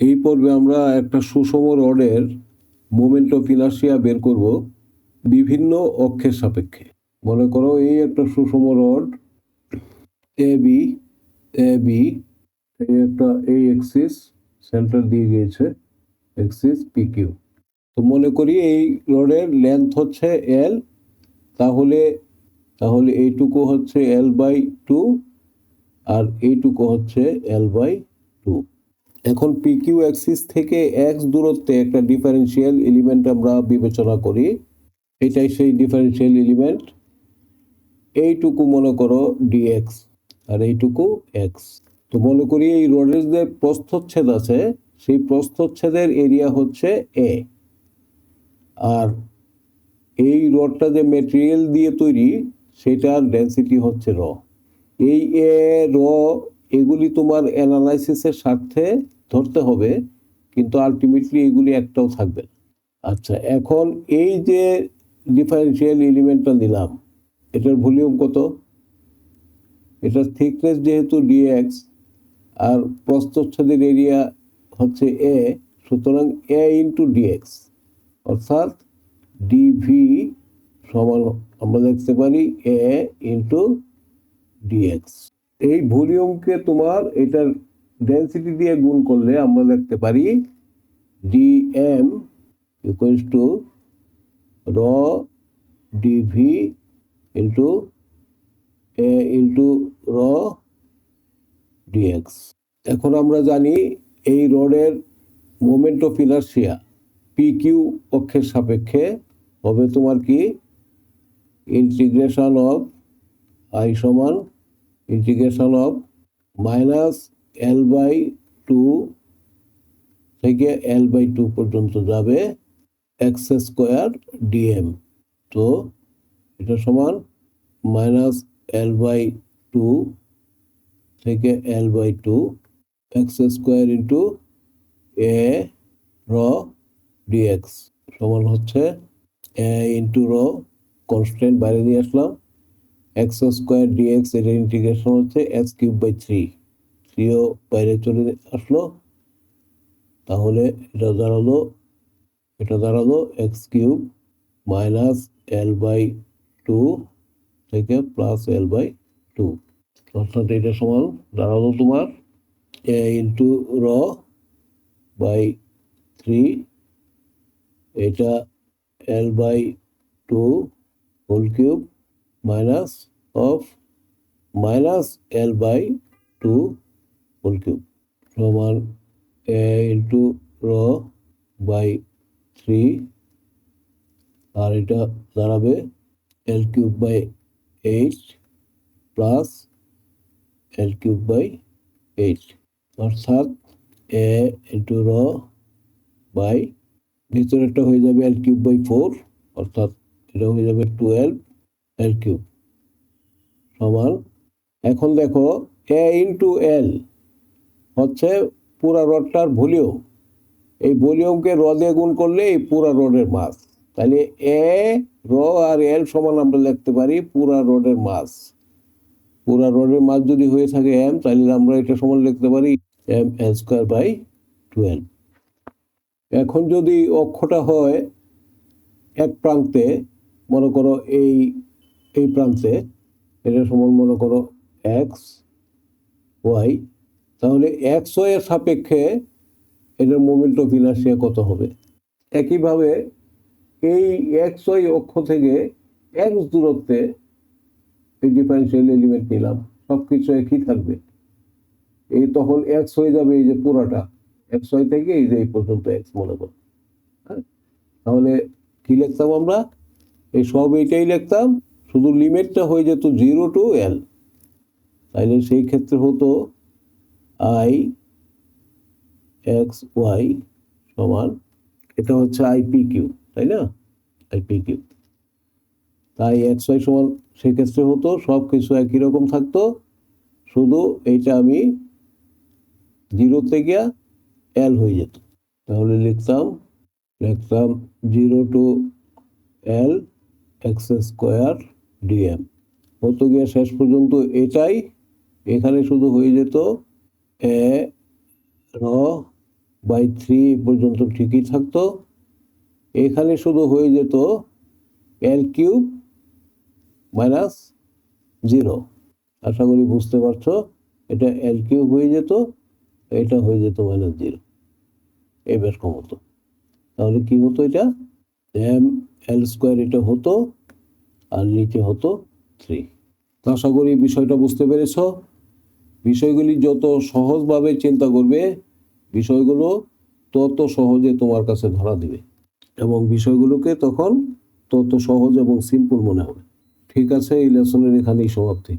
এই পর্বে আমরা একটা সুষম রডের মোমেন্ট অফ ইনার্সিয়া বের করব বিভিন্ন অক্ষের সাপেক্ষে। মনে করো এই একটা সুষম rod A, B A, B, এই একটা এই এক্সিস সেন্টার দিয়ে গিয়েছে এক্সিস পি কিউ তো মনে করি এই রডের লেন্থ হচ্ছে এল তাহলে তাহলে এইটুকু হচ্ছে এল বাই টু আর এইটুকু হচ্ছে এল বাই টু এখন পি কিউ অ্যাক্সিস থেকে এক্স দূরত্বে একটা ডিফারেন্সিয়াল এলিমেন্ট আমরা বিবেচনা করি। এটাই সেই ডিফারেন্সিয়াল এলিমেন্ট এইটুকু মনে করো ডিএক্স আর এইটুকু এক্স তো মনে করি এই রোডের যে প্রস্থচ্ছেদ আছে, সেই প্রস্থচ্ছেদের এরিয়া হচ্ছে এ আর এই রডটা যে মেটেরিয়াল দিয়ে তৈরি, সেটার ডেন্সিটি হচ্ছে র। এই এ র, এগুলি তোমার অ্যানালাইসিসের স্বার্থে। ধরতে হবে, কিন্তু আলটিমেটলি এগুলি একটাও থাকবে আচ্ছা এখন এই যে ডিফারেন্সিয়াল এলিমেন্টটা নিলাম, এটার ভলিউম কত? এটার থিকনেস যেহেতু ডিএক্স আর প্রস্থচ্ছেদের এরিয়া হচ্ছে এ সুতরাং এ ইন্টু ডিএক্স অর্থাৎ ডিভি সমান আমরা দেখতে পারি এ ইন্টু ডিএক্স এই ভলিউমকে তোমার এটার ডেন্সিটি দিয়ে গুণ করলে আমরা দেখতে পারি dm equals to rho dv into A into rho dx এখন আমরা জানি এই রডের moment of inertia P Q অক্ষের সাপেক্ষে হবে তোমার কি? ইন্টিগ্রেশন অফ আই সমান integration of minus L by two থেকে এল বাই টু পর্যন্ত যাবে এক্স স্কোয়ার ডিএম তো এটা সমান মাইনাস এল বাই টু থেকে L by two x square into A rho dx সমান হচ্ছে এ ইন্টু র কনস্ট্যান্ট বাইরে দিয়ে আসলাম। এক্স স্কোয়ার ডিএক্স এর ইন্টিগ্রেশন হচ্ছে এক্স কিউব বাই থ্রি থ্রিও বাইরে চলে আসলো, তাহলে এটা দাঁড়াল এটা দাঁড়াল x cube minus L by two থেকে প্লাস এল বাই টু। অর্থাৎ এটা সমান, দাঁড়াল তোমার A into rho by three এটা L by two whole cube minus of minus L by two whole cube সমান A into rho by three আর এটা দাঁড়াবে L cube by eight plus L cube by eight অর্থাৎ A into র by ভিতরেরটা হয়ে যাবে এল cube by four অর্থাৎ এটা হয়ে যাবে টুয়েলভ এল কিউব সমান। এখন দেখো, এ ইন্টু এল হচ্ছে পুরা রডটার ভলিউম। এই ভলিউমকে র দিয়ে গুণ করলে এই পুরা রডের মাস। তাহলে এ, র আর এল সমান আমরা লিখতে পারি পুরা রডের মাস। পুরা রডের মাস যদি হয়ে থাকে এম তাহলে আমরা এটা সমান লিখতে পারি এম স্কোয়ার বাই টুয়েলভ এখন যদি অক্ষটা হয় এক প্রান্তে, মনে করো এই এই প্রান্তে, এটা সমান মনে করো এক্স ওয়াই তাহলে এক্স ওয়ের সাপেক্ষে এটার মোমেন্ট অফ ইনার্সিয়া কত হবে? একইভাবে এই ওয়াই অক্ষ থেকে এক্স দূরত্বে এই ডিফারেন্সিয়াল এলিমেন্ট নিলাম সব কিছু একই থাকবে। এই তখন এক্স হয়ে যাবে এই যে পুরাটা এক্স ওয়াই থেকে এই যে এই পর্যন্ত এক্স মনে করো। হ্যাঁ? তাহলে কি লিখতাম আমরা? এই সব এইটাই লিখতাম, শুধু লিমিটটা হয়ে যেত জিরো টু এল তাইলে সেই ক্ষেত্রে হতো আই এক্স ওয়াই সমান, এটা হচ্ছে আইপি কিউ তাই না? আইপি কিউ তাই এক্স ওয়াই সমান সেক্ষেত্রে হতো, সব কিছু একই রকম থাকতো। শুধু এইটা আমি জিরো থেকে এল হয়ে যেত। তাহলে লিখতাম লিখতাম zero to L x square dm হতো গিয়ে শেষ পর্যন্ত এটাই, এখানে শুধু হয়ে যেত এ, র, বাই থ্রি পর্যন্ত ঠিকই থাকতো। এখানে শুধু হয়ে যেত এল কিউব মাইনাস জিরো। আশা করি বুঝতে পারছ, এটা এল কিউব হয়ে যেত, এটা হয়ে যেত মাইনাস জিরো। এই বেশ কম হতো তাহলে কি হতো এটা? এম এল স্কোয়ার এটা হতো, আর নিচে হতো থ্রি। আশা করি বিষয়টা বুঝতে পেরেছ। বিষয়গুলি যত সহজভাবে চিন্তা করবে, বিষয়গুলো তত সহজে তোমার কাছে ধরা দিবে এবং বিষয়গুলোকে তখন তত সহজ এবং সিম্পল মনে হবে। ঠিক আছে, এই লেসনের এখানেই সমাপ্তি।